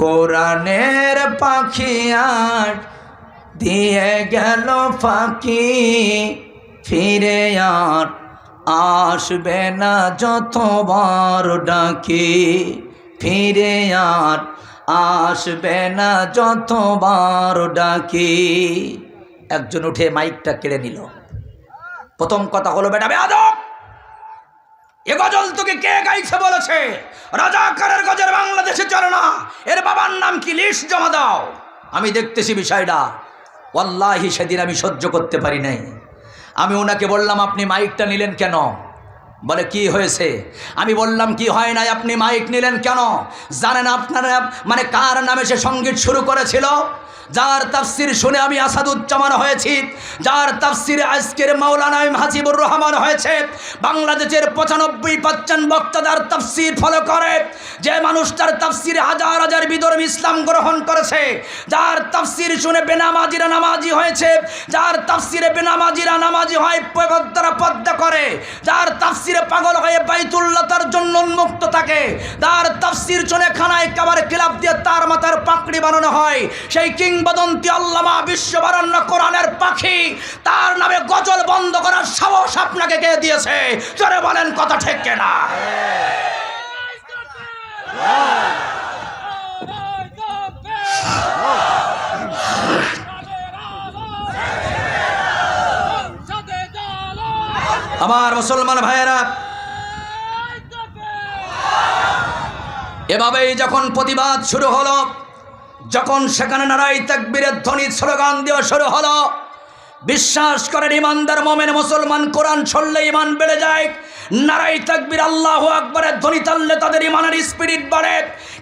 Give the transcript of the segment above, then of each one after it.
কোরআনের পাখি আজ দিয়ে গেল ফাঁকি, ফিরে আর আসবে না যতবার ডাকি, ফিরে আর আসবে না যতবার ডাকি। একজন উঠে মাইকটা কেড়ে নিল। প্রথম কথা হলো, বেটা বেয়াদব! এ গজল তোকে কে গাইছে বলেছে? রাজাকারের গজের বাংলাদেশে চলে না এর বাবার নাম কি? লিস্ট জমা দাও। আমি দেখতেছি বিষয়টা। অল্লাহি সেদিন আমি সহ্য করতে পারি নাই। আমি ওনাকে বললাম, আপনি মাইকটা নিলেন কেন? বলে, কি হয়েছে? আমি বললাম, কি হয় নাই? আপনি মাইক নিলেন কেন? জানেন আপনারা মানে কার নামে সে সংগীত শুরু করেছিল? যার তাফসির শুনে আমি আসাদুজ্জামান হয়েছি, যার তাফসির আজকের মাওলানা হাজিবুর রহমান হয়েছে। বাংলাদেশের পঁচানব্বই পাচ্চান বক্তাদার তাফসির ফলো করে। যে মানুষটার তাফসির হাজার হাজার বিদর্ম ইসলাম গ্রহণ করেছে, যার তাফসির শুনে বেনামাজিরা নামাজি হয়েছে, যার তাফসিরে বেনামাজিরা নামাজি হয় পদ্মারা পদ্মা করে, যার তাফসিরে পাগল হয়ে বাইতুল্লাহ তার জন্য উন্মুক্ত থাকে। তার তাফসির চনে খানায় কাবার খিলাফ দিয়ে তার মাথার পাকড়ি বানানো হয়। সেই কিংবদন্তি আল্লামা বিশ্ববারণ্য কোরআনের পাখি তার নামে গজল বন্ধ করার সাহস আপনাকে কে দিয়েছে? চলে বলেন কথা ঠিক কেনা? আমার মুসলমান ভাইয়েরা, এভাবেই যখন প্রতিবাদ শুরু হলো, যখন সেখানে নারাই তাকবীরের ধ্বনি, স্লোগান দেওয়া শুরু হলো, বিশ্বাস করেন ইমানদার মোমেন মুসলমান, কোরআন ছড়লে ইমান বেড়ে যায় নারাই তাকবীর আল্লাহ আকবরের ধ্বনি তাললে তাদের ইমানের স্পিরিট বাড়ে,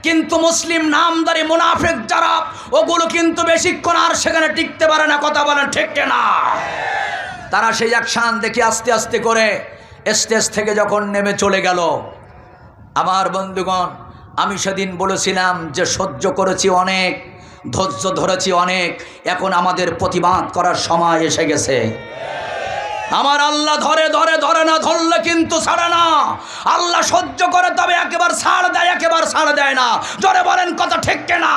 কিন্তু মুসলিম নামদারি মুনাফেক যারা, ওগুলো কিন্তু বেশিক্ষণ আর সেখানে টিকতে পারে না, কথা বলেন ঠিক না তারা সেই অ্যাকশান দেখে আস্তে আস্তে করে স্টেজ থেকে যখন নেমে চলে গেল, আমার বন্ধুগণ, আমি সেদিন বলেছিলাম যে সহ্য করেছি অনেক, ধৈর্য ধরেছি অনেক, এখন আমাদের প্রতিবাদ করার সময় এসে গেছে। আমার আল্লাহ ধরে ধরে ধরে না, ধরলে কিন্তু ছাড়ে না। আল্লাহ সহ্য করে তবে একেবার ছাড় দেয়, একেবার ছাড় দেয় না। জোরে বলেন কথা ঠিক না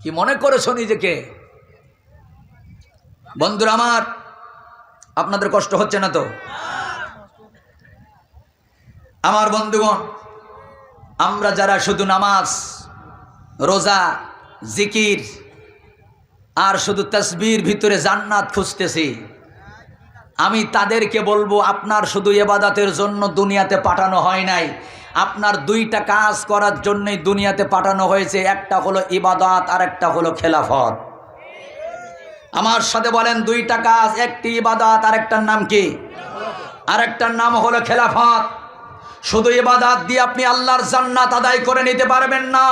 কি মনে করেছ নিজেকে? বন্ধুরা আমার, আপনাদের কষ্ট হচ্ছে না তো? আমার বন্ধুগণ, আমরা যারা শুধু নামাজ, রোজা, জিকির, আর শুধু তসবির ভিতরে জান্নাত খুঁজতেছি, আমি তাদেরকে বলব, আপনার শুধু এবাদাতের জন্য দুনিয়াতে পাঠানো হয় নাই। আপনার দুইটা কাজ করার জন্যই দুনিয়াতে পাঠানো হয়েছে, একটা হলো ইবাদত আর একটা হলো খেলাফত। আমার সাথে বলেন দুইটা কাজ, একটি ইবাদত আর একটার নাম কি? আরেকটার নাম হলো খেলাফত। শুধু ইবাদাত দিয়ে আপনি আল্লাহর জান্নাত আদায় করে নিতে পারবেন না।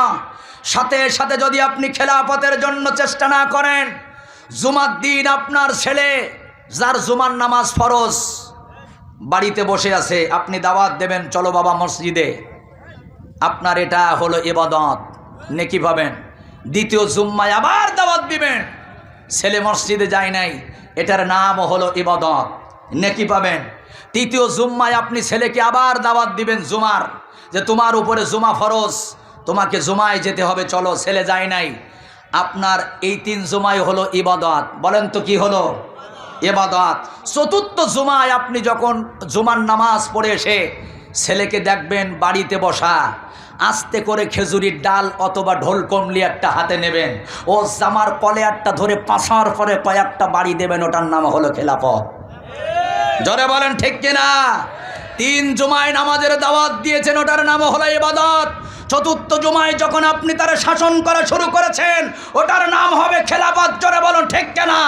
সাথে সাথে যদি আপনি খেলাফতের জন্য চেষ্টা না করেন, জুমার দিন আপনার ছেলে, যার জুমার নামাজ ফরজ, বাড়িতে বসে আছে, আপনি দাওয়াত দেবেন, চলো বাবা মসজিদে। আপনার এটা হলো ইবাদত। নেকি পাবেন দ্বিতীয় জুম্মায় আবার দাওয়াত দিবেন। ছেলে মসজিদে যায় নাই, এটার নাম হলো ইবাদত। নেকি পাবেন? তৃতীয় জুম্মায় আপনি ছেলেকে আবার দাওয়াত দিবেন জুমার, যে তোমার উপরে জুমা ফরজ, তোমাকে জুমায় যেতে হবে, চলো, ছেলে যায় নাই। আপনার এই তিন জুমাই হলো ইবাদত। বলেন তো কি হলো? এবাদত চতুর্থ জুমায় আপনি যখন জুমার নামাজ পড়ে এসে ছেলেকে দেখবেন বাড়িতে বসা আস্তে করে খেজুরির ডাল অথবা ঢোল কমলি একটা হাতে নেবেন। ও জামার কলে একটা ধরে পাশার পরে কয়েকটা বাড়ি দেবেন, ওটার নাম হলো খেলাপথ জরে বলেন ঠিক কিনা? তিন জুমায় নামাজের দাওয়াত দিয়েছেন, ওটার নাম হলো ইবাদত। চতুর্থ জুমায় যখন আপনি তারা শাসন করা শুরু করেছেন, ওটার নাম হবে খেলাফত। জোরে বলুন, ঠিক কেনা?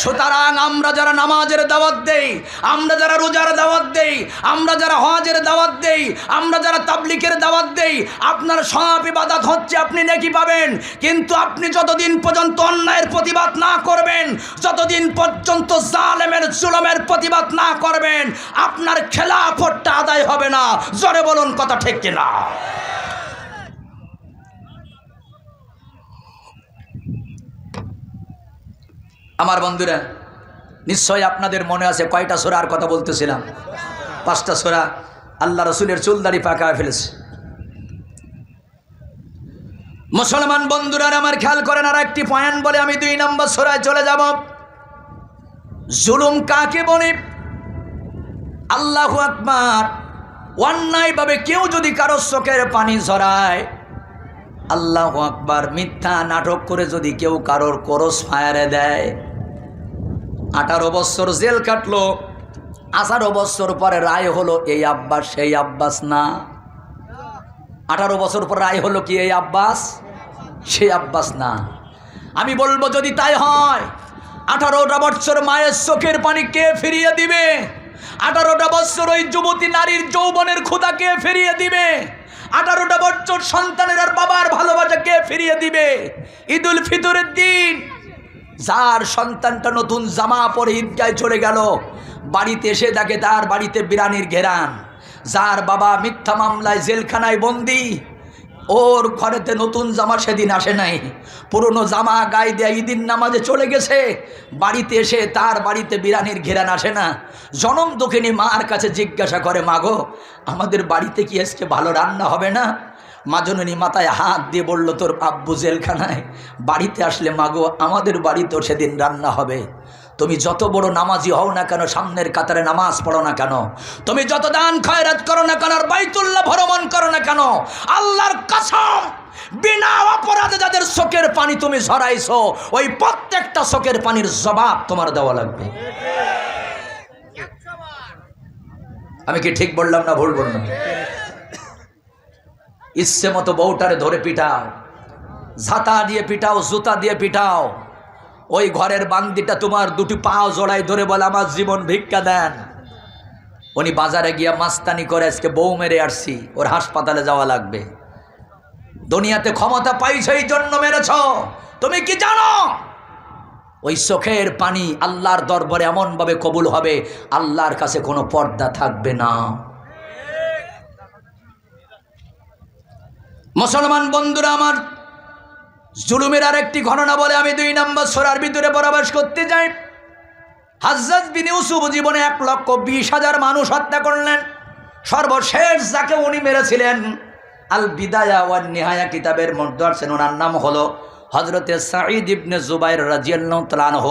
সুতরাং আমরা যারা নামাজের দাওয়াত দেই, আমরা যারা রোজার দাওয়াত দেই, আমরা যারা হজের দাওয়াত দেই, আমরা যারা তাবলিকের দাওয়াত দেই, আপনার সব ইবাদত হচ্ছে আপনি নেকি পাবেন। কিন্তু আপনি যতদিন পর্যন্ত অন্যায়ের প্রতিবাদ না করবেন, যতদিন পর্যন্ত জালেমের জুলমের প্রতিবাদ না করবেন, আপনার খেলাফতটা আদায় হবে না। জোরে বলুন, কথা ঠিক কিনা? আমার বন্ধুরা নিশ্চয় আপনাদের মনে আছে কয়টা সোরার কথা বলতেছিলাম? পাঁচটা সোরা আল্লাহ রসুলের চুলদারি পাকা ফেলেছে। মুসলমান বন্ধুরা আমার খেয়াল করেন আর একটি পয়েন্ট বলে আমি দুই নম্বর সোরায় চলে যাব। জুলুম কাকে বলে? আল্লাহ আকবার। অন্যায়ভাবে কেউ যদি কারও চোখের পানি ঝরায়, আল্লাহ আকবার মিথ্যা নাটক করে যদি কেউ কারোর করস ফায়ারে দেয় আঠারো বছর জেল কাটলো, আঠারো বছর পরে রায় হলো, এই আব্বাস, সেই আব্বাস না। আঠারো বছর পর রায় হলো কি, এই আব্বাস, সেই আব্বাস না। আমি বলব, যদি তাই হয়, আঠারোটা বছর মায়ের চোখের পানি কে ফিরিয়ে দিবে? আঠারোটা বছর ওই যুবতী নারীর যৌবনের ক্ষুদা কে ফিরিয়ে দিবে? আঠারোটা বছর সন্তানের আর বাবার ভালোবাসা কে ফিরিয়ে দিবে? ঈদুল ফিতরের দিন যার সন্তানটা নতুন জামা পরে ঈদগায় চলে গেল, বাড়িতে এসে দেখে তার বাড়িতে বিরানির ঘেরান। যার বাবা মিথ্যা মামলায় জেলখানায় বন্দি, ওর ঘরেতে নতুন জামা সেদিন আসে নাই। পুরনো জামা গায়ে দেয়া ঈদিন নামাজে চলে গেছে, বাড়িতে এসে তার বাড়িতে বিরানির ঘেরান আসে না। জনম দক্ষিণী মার কাছে জিজ্ঞাসা করে, মাগো, আমাদের বাড়িতে কি আজকে ভালো রান্না হবে না? মাজননী মাথায় হাত দিয়ে বলল তোর আব্বু জেলখানায় বাড়িতে আসলে মাগো আমাদের বাড়িতেও সেদিন রান্না হবে। তুমি যত বড় নামাজি হও না কেন সামনের কাতারে নামাজ পড়ো না কেন? তুমি যত দান খয়রাত করো না কেন আর বাইতুল্লাহ ভ্রমণ করো না কেন? আল্লাহর কসম বিনা অপরাধে যাদের শোকের পানি তুমি ঝরাইছো ওই প্রত্যেকটা চোখের পানির জবাব তোমার দেওয়া লাগবে। আমি কি ঠিক বললাম না ভুল বললাম? ইচ্ছে মতো বউটারে ধরে পিটাও। ঝাঁতা দিয়ে পিটাও, জুতা দিয়ে পিটাও। ওই ঘরের বান্দিটা তোমার দুটি পাও জড়াই ধরে বলে, আমার জীবন ভিক্ষা দেন। উনি বাজারে গিয়া মাস্তানি করে আজকে বউ মেরে আসছি ওর হাসপাতালে যাওয়া লাগবে। দুনিয়াতে ক্ষমতা পাইছ, এই জন্য মেরেছ। তুমি কি জানো? ওই চোখের পানি আল্লাহর দরবারে এমনভাবে কবুল হবে, আল্লাহর কাছে কোনো পর্দা থাকবে না। মুসলমান বন্ধুরা আমার, জুলুমের আর একটি ঘটনা বলে আমি দুই নম্বর সোরার ভিতরে পরাবাস করতে যাই। হাজ্জাজ বিন ইউসুফ জীবনে এক লক্ষ বিশ হাজার মানুষ হত্যা করলেন। সর্বশেষ যাকে উনি মেরেছিলেন, আল বিদায়া ওয়ান নিহায়া কিতাবের মধ্যে আছেন ওনার নাম হলো হজরতে সাঈদ ইবনে জুবাইর রাজিয়াল্লাহ তালানহ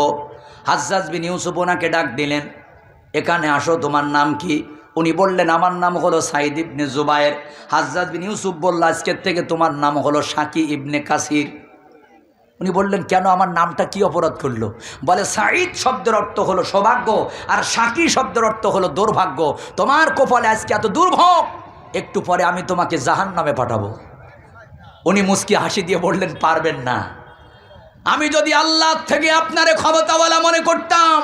হাজ্জাজ বিন ইউসুফ ওনাকে ডাক দিলেন, এখানে আসো, তোমার নাম কি? উনি বললেন, আমার নাম হলো সাইদ ইবনে জুবায়ের। হাজ্জাজ বিন ইউসুফ বলল, আজকের থেকে তোমার নাম হলো সাকি ইবনে কাসির। উনি বললেন, কেন আমার নামটা কি অপরাধ করল? বলে, সাঈদ শব্দের অর্থ হলো সৌভাগ্য, আর সাকি শব্দের অর্থ হলো দুর্ভাগ্য। তোমার কপালে আজকে এত দুর্ভোগ, একটু পরে আমি তোমাকে জাহান নামে পাঠাবো। উনি মুস্কি হাসি দিয়ে বললেন, পারবেন না। আমি যদি আল্লাহ থেকে আপনারে ক্ষমতাওয়ালা মনে করতাম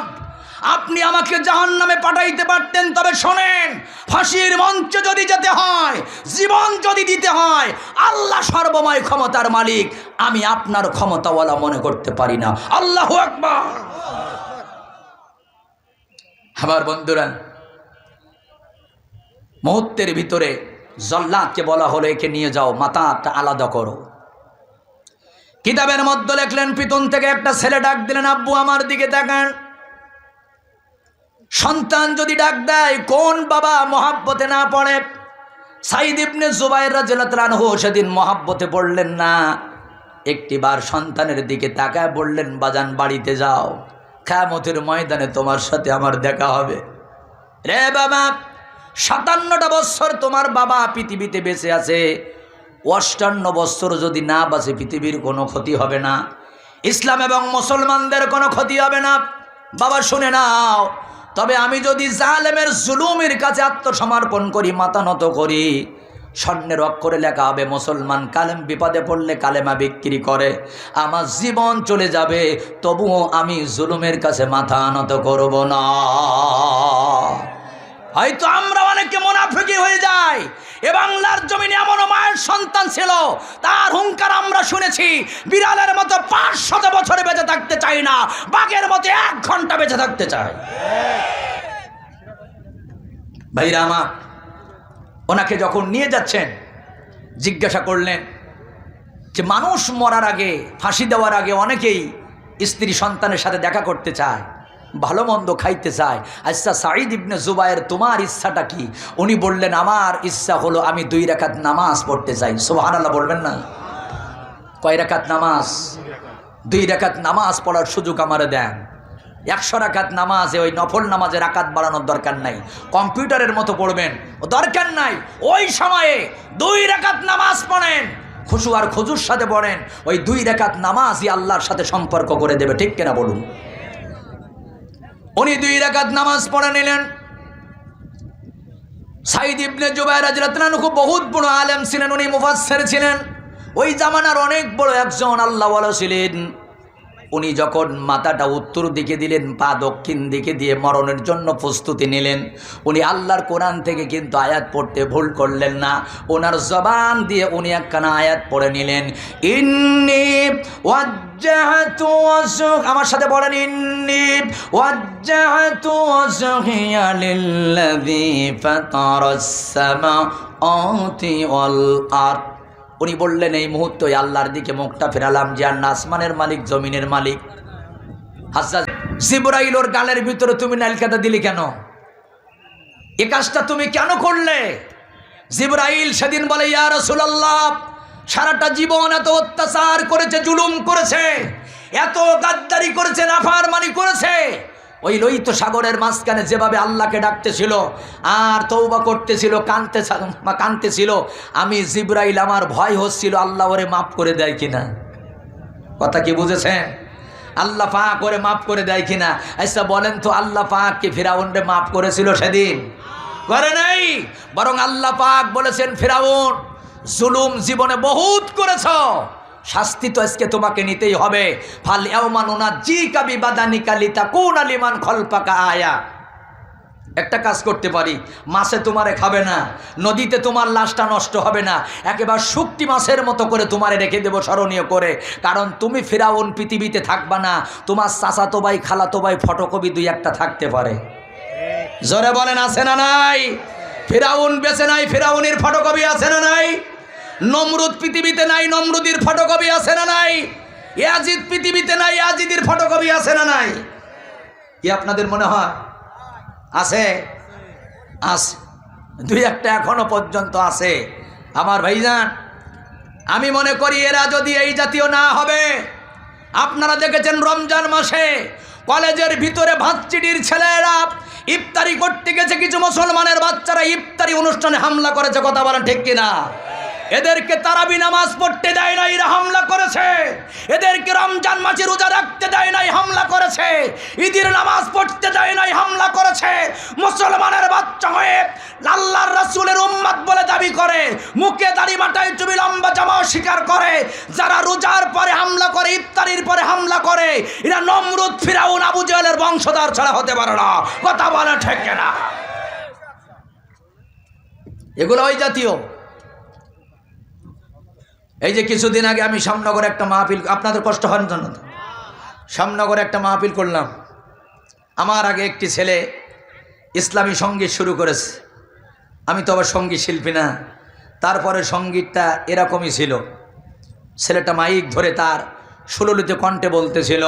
আপনি আমাকে জাহান নামে পাঠাইতে পারতেন, তবে শোনেন, ফাঁসির মঞ্চ যদি যেতে হয়, জীবন যদি দিতে হয়, আল্লাহ সর্বময় ক্ষমতার মালিক, আমি আপনার ক্ষমতাওয়ালা মনে করতে পারি না। আল্লাহ একবার আমার বন্ধুরা, মুহূর্তের ভিতরে জল্লাদকে বলা হলো, একে নিয়ে যাও, মাথাটা আলাদা করো। কিতাবের মধ্যে লেখলেন, পিতন থেকে একটা ছেলে ডাক দিলেন, আব্বু আমার দিকে তাকান। সন্তান যদি ডাক দেয়, কোন বাবা মহাব্বতে না পড়ে? সাইদ ইবনে জুবাইররা জেলাতলানহু সেদিন মহাব্বতে পড়লেন না। একটিবার সন্তানের দিকে তাকায় বললেন, বাজান, বাড়িতে যাও। খামতের ময়দানে তোমার সাথে আমার দেখা হবে। রে বাবা, সাতান্নটা বৎসর তোমার বাবা পৃথিবীতে বেঁচে আছে। অষ্টান্ন বৎসর যদি না বাঁচে, পৃথিবীর কোনো ক্ষতি হবে না। ইসলাম এবং মুসলমানদের কোনো ক্ষতি হবে না। বাবা, শুনে নাও তবে আমি যদি জালেমের জুলুমের কাছে আত্মসমর্পণ করি, মাথা নত করি, স্বর্ণের অক্ষরে লেখা হবে, মুসলমান কালেম বিপদে পড়লে কালেমা বিক্রি করে, আমার জীবন চলে যাবে, তবুও আমি জুলুমের কাছে মাথা নত করব না। হয়তো আমরা অনেকে মোনাফিকি হয়ে যাই এ বাংলার জমিনে এমন মায়ের সন্তান ছিল। তার হুঙ্কার আমরা শুনেছি, বিড়ালের মতো পাঁচ শত বছরে বেঁচে থাকতে চাই না, বাঘের মতো এক ঘণ্টা বেঁচে থাকতে চাই ভাইরা আমার, ওনাকে যখন নিয়ে যাচ্ছেন, জিজ্ঞাসা করলেন যে মানুষ মরার আগে, ফাঁসি দেওয়ার আগে অনেকেই স্ত্রী সন্তানের সাথে দেখা করতে চায়। ভালো মন্দ খাইতে চায়। আচ্ছা সাঈদ ইবনে জুবায়ের তোমার ইচ্ছাটা কি? উনি বললেন, আমার ইচ্ছা হলো আমি দুই রেখাত নামাজ পড়তে চাই। সোহানাল্লাহ বলবেন না? কয় রাকাত নামাজ? দুই রাকাত নামাজ পড়ার সুযোগ আমারে দেন। একশো রাকাত নামাজে ওই নফল নামাজে রাকাত বাড়ানোর দরকার নাই। কম্পিউটারের মতো পড়বেন দরকার নাই। ওই সময়ে দুই রাকাত নামাজ পড়েন, খুশু আর খুজুর সাথে পড়েন, ওই দুই রাকাত নামাজই আল্লাহর সাথে সম্পর্ক করে দেবে, ঠিক কিনা বলুন? উনি দুই রাকাত নামাজ পড়ে নিলেন। সাইদ ইবনে জুবাইর খুব বহুত বড় আলেম ছিলেন, উনি মুফাসসির ছিলেন। ওই জামানার অনেক বড় একজন আল্লাহওয়ালা ছিলেন। উনি যখন মাথাটা উত্তর দিকে দিলেন, পা দক্ষিণ দিকে দিয়ে মরণের জন্য প্রস্তুতি নিলেন, উনি আল্লাহর কোরআন থেকে কিন্তু আয়াত পড়তে ভুল করলেন না। ওনার জবান দিয়ে উনি একখানা আয়াত পড়ে নিলেন, ইন্নি আমার সাথে বলেন, ইন্নি আরদ। উনি বললেন, এই মুহূর্তে আল্লাহর দিকে মুখটা ফেরালাম যে আর আসমানের মালিক, জমিনের মালিক। হাসা জিব্রাইল ওর গালের ভিতরে তুমি নালকাতা দিলি কেন? এ কাজটা তুমি কেন করলে? জিবরাইল সেদিন বলে, ইয়া রাসূলুল্লাহ, সারাটা জীবন এত অত্যাচার করেছে, জুলুম করেছে, এত গাদ্দারি করেছে, নাফারমানি করেছে ওই লোহিত সাগরের মাঝখানে যেভাবে আল্লাহকে ডাকতেছিল আর তৌবা করতেছিল, কানতে কানতেছিল, আমি জিব্রাইল আমার ভয় হচ্ছিল, আল্লাহ ওরে মাফ করে দেয় কিনা? কথা কি বুঝেছেন? আল্লাহ পাক করে মাফ করে দেয় কিনা? আচ্ছা বলেন তো আল্লাহ পাক কি ফিরাউনরে মাফ করেছিল সেদিন? করে নাই। বরং আল্লাহ পাক বলেছেন, ফিরাউন, জুলুম জীবনে বহুত করেছ। শাস্তি তো আজকে তোমাকে নিতেই হবে। ফাল এওমানুনা জি কাবি বাদানি কালিতা কোন আলিমান খলপাকা আয়া। একটা কাজ করতে পারি, মাছে তোমারে খাবে না, নদীতে তোমার লাশটা নষ্ট হবে না, একেবারে শুক্তি মাছের মতো করে তোমারে রেখে দেবো স্মরণীয় করে। কারণ তুমি ফেরাউন পৃথিবীতে থাকবা না, তোমার চাচাতো ভাই খালাতো ভাই ফটোকপি দুই একটা থাকতে পারে। জোরে বলেন, আছে না নাই? ফেরাউন বেছে নাই, ফেরাউনের ফটোকপি আছে না নাই? নমরুদ পৃথিবীতে নাই, নমরুদির ফটোকপি আছে না নাই? ইয়াজিদ পৃথিবীতে নাই, ইয়াজিদের ফটোকপি আছে না নাই? কি আপনাদের মনে হয়? আছে? আছে। দুই একটা এখনও পর্যন্ত আছে। আমার ভাইজান, আমি মনে করি এরা যদি এই জাতীয় না হবে, আপনারা দেখেছেন রমজান মাসে কলেজের ভিতরে ভাতচিটির ছেলেরা ইফতারি করতে গেছে কিছু মুসলমানের বাচ্চারা, ইফতারি অনুষ্ঠানে হামলা করেছে, কথা বলেন ঠিক কিনা? এদেরকে তারাবি নামাজ পড়তে দেয় নাই, এরা হামলা করেছে। এদেরকে রমজান মাসে রোজা রাখতে দেয় নাই, হামলা করেছে। ঈদের নামাজ পড়তে দেয় নাই, হামলা করেছে। মুসলমানের বাচ্চা হয়ে আল্লাহর রাসূলের উম্মত বলে দাবি করে, মুখে দাড়ি বাটাই চুবি লম্বা জামা স্বীকার করে। যারা রোজার পরে হামলা করে, ইফতারির পরে হামলা করে, এরা নমরুদ, ফিরাউন, আবু জাহেলের বংশধর ছাড়া হতে পারে না। কথা বলে ঠেকে না। এগুলো ওই জাতীয়। এই যে কিছুদিন আগে আমি শ্যামনগরে একটা মাহফিল, আপনাদের কষ্ট হয় জন্য? শ্যামনগরে একটা মাহফিল করলাম। আমার আগে একটি ছেলে ইসলামী সংগীত শুরু করেছে। আমি তো আবার সংগীত শিল্পী না। তারপরে সঙ্গীতটা এরকমই ছিল। ছেলেটা মাইক ধরে তার সুললিত কণ্ঠে বলতেছিল